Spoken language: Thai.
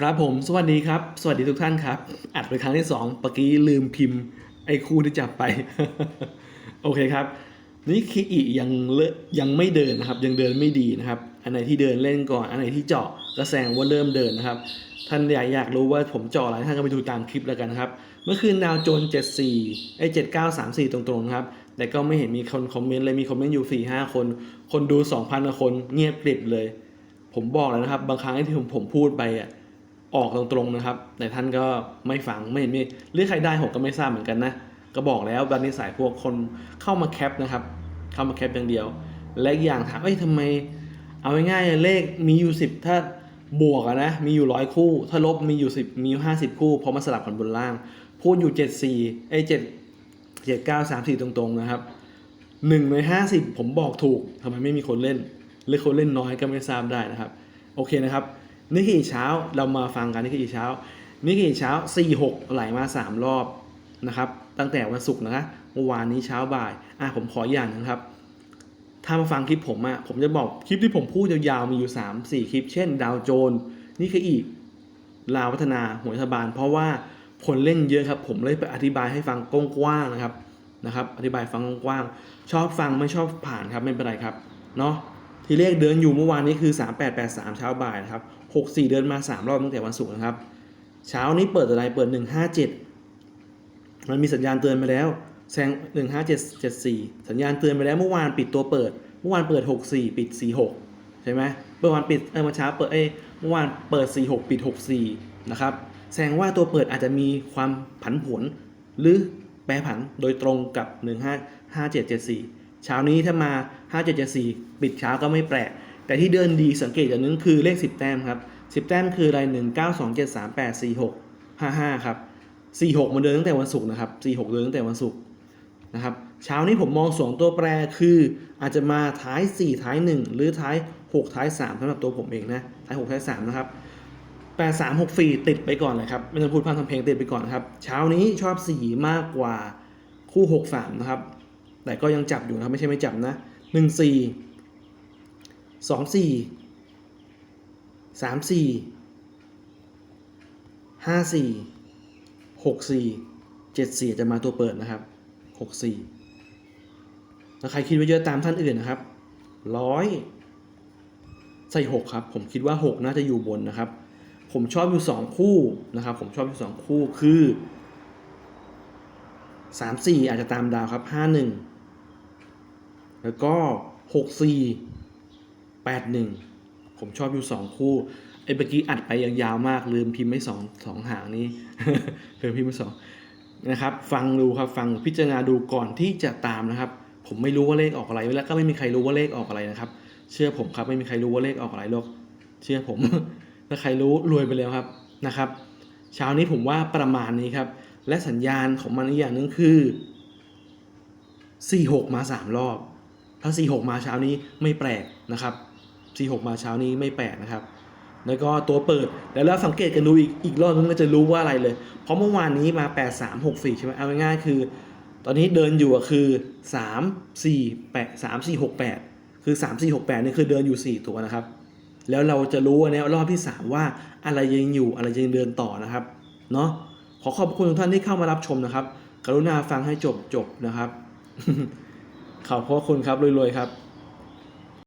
ครับผม สวัสดีครับ สวัสดีทุกท่านครับ อัดเป็นครั้งที่สองเมื่อกี้ลืมพิมพ์ ไอ้คู่ที่จับไป โอเคครับ นี่คีอียังเลยังไม่เดินนะครับ ยังเดินไม่ดีนะครับ อันไหนที่เดินเล่นก่อน อันไหนที่เจาะก็แสดงว่าเริ่มเดินนะครับ ท่านอยากอยากรู้ว่าผมเจาะอะไรท่านก็ไปดูตามคลิปแล้วกันครับ เมื่อคืนดาวโจน 74ไอ้7934 ตรงๆนะครับ แต่ก็ไม่เห็นมีคนคอมเมนต์เลย มีคอมเมนต์อยู่ 4 5 คน คนดู 2,000คน เงียบกริบเลย ผมบอกแล้วนะครับ บางครั้งที่ผมผมพูดไปอะ ออกตรงๆนะครับ แต่ท่านก็ไม่ฟังไม่เห็นมีเรื่องใครได้ผมก็ไม่ทราบเหมือนกันนะ ก็บอกแล้วบันนิสัยพวกคนเข้ามาแคปนะครับ เข้ามาแคปอย่างเดียว และอย่างถามเอ้ยทำไม เอาง่ายๆเลขมีอยู่สิบถ้าบวกอะนะมีอยู่ร้อยคู่ ถ้าลบมีอยู่สิบมีอยู่ห้าสิบคู่พราะมันสลับกันบนล่าง พูดอยู่เจ็ดสี่ไอ้เจ็ดเจ็ดเก้าสามสี่ตรงๆนะครับหนึ่งในห้าสิบผมบอกถูกทำไมไม่มีคนเล่น หรือคนเล่นน้อยก็ไม่ทราบได้นะครับ โอเคนะครับ นิกเกิเช้าเรามาฟังกันนิกเกิเช้านิกเกิเช้า 46 ไหลมา 3 รอบนะครับตั้งแต่วันศุกร์นะคะเมื่อวานนี้เช้าบ่ายอะผมขออย่างหนึงครับ ถ้ามาฟังคลิปผมอะผมจะบอกคลิปที่ผมพูดยาวๆมีอยู่ 3 4 คลิป เช่น ดาวโจนนี่คืออีกลาวพัฒนาหัวรัฐบาล เพราะว่าคนเล่นเยอะครับ ผมเลยไปอธิบายให้ฟังกว้างๆนะครับนะครับ อธิบายฟังกว้างๆชอบฟังไม่ชอบผ่านครับไม่เป็นไรครับเนาะ ที่เลขเดินอยู่เมื่อวานนี้คือ 3883 เช้าบ่ายนะครับ 64 เดินมา 3 รอบตั้งแต่วันศุกร์นะครับ เช้านี้เปิดอะไรเปิด 157 มันมีสัญญาณเตือนไปแล้วแซง15774 สัญญาณเตือนไปแล้วเมื่อวานปิดตัวเปิด เมื่อวานเปิด 64 ปิด 46 ใช่ไหมเมื่อวานปิดเออเมื่อเช้าเปิดเอ้เมื่อวานเปิด 46 ปิด 64 นะครับแสดงว่าตัวเปิดอาจจะมีความผันผวนหรือแปรผันโดยตรงกับ 155774 เช้านี้ถ้ามา5774 ปิดเช้าก็ไม่แปลก แต่ที่เดินดีสังเกตอย่างนึงคือเลข 10 แต้มครับ 10 แต้มคืออะไร1 9 2 7 3 8 4 6 5 5ครับ46มันเดินตั้งแต่วันศุกร์นะครับ46 เดินตั้งแต่วันศุกร์นะครับเช้านี้ผมมองสองตัวแปรคืออาจจะมาท้าย 4 ท้าย 1 หรือท้าย 6 ท้าย 3สำหรับตัวผมเองนะท้าย6ท้าย3นะครับแปดสามหกสี่ติดไปก่อนเลยครับไม่ต้องพูดพันทำเพลงติดไปก่อนนครับ เช้านี้ชอบสี่มากกว่าคู่หกสามนะครับ แต่ก็ยังจับอยู่นะครับไม่ใช่ไม่จับนะ หนึ่งสี่สองสี่สามสี่ห้าสี่หกสี่เจ็ดสี่จะมาตัวเปิดนะครับหกสี่แล้วใครคิดว่าเยอะตามท่านอื่นนะครับร้อยใส่หกครับ ผมคิดว่าหกน่าจะอยู่บนนะครับ ผมชอบอยู่สองคู่นะครับ ผมชอบอยู่สองคู่คือสามสี่อาจจะตามดาวครับห้าหนึ่ง แล้วก็หกสี่แปดหนึ่งผมชอบอยู่สองคู่ไอ้เมื่อกี้อัดไปยาวๆมาก ลืมพิมพ์ไม่สองสองหางนี้ลืมพิมพ์ไม่สองนะครับ ฟังดูครับฟังพิจารณาดูก่อนที่จะตามนะครับ ผมไม่รู้ว่าเลขออกอะไรแล้วก็ไม่มีใครรู้ว่าเลขออกอะไรนะครับ เชื่อผมครับไม่มีใครรู้ว่าเลขออกอะไรหรอกเชื่อผมถ้าใครรู้รวยไปแล้วครับนะครับเช้านี้ผมว่าประมาณนี้ครับ และสัญญาณของมันอีกอย่างหนึงคือ 46 มา 3 รอบ ถ้า46มาเช้านี้ไม่แปลกนะครับ46มาเช้านี้ไม่แปลกนะครับ แล้วก็ตัวเปิดแล้วเราสังเกตกันดูอีกอีกรอบนึงก็จะรู้ว่าอะไรเลย เพราะเมื่อวานนี้มา 8 3 6 4ใช่ไหมเอาง่ายๆคือ ตอนนี้เดินอยู่คือ 3 4 8 3 4 6 8 คือ 3 4 6 8นี่คือเดินอยู่ 4 ตัวนะครับ แล้วเราจะรู้วันรอบที่ 3 ว่าอะไรยังอยู่อะไรยังเดินต่อนะครับเนาะขอขอบคุณทุกท่านที่เข้ามารับชมนะครับ กรุณาฟังให้จบจบนะครับ ขอบพระคุณครับรวยๆครับ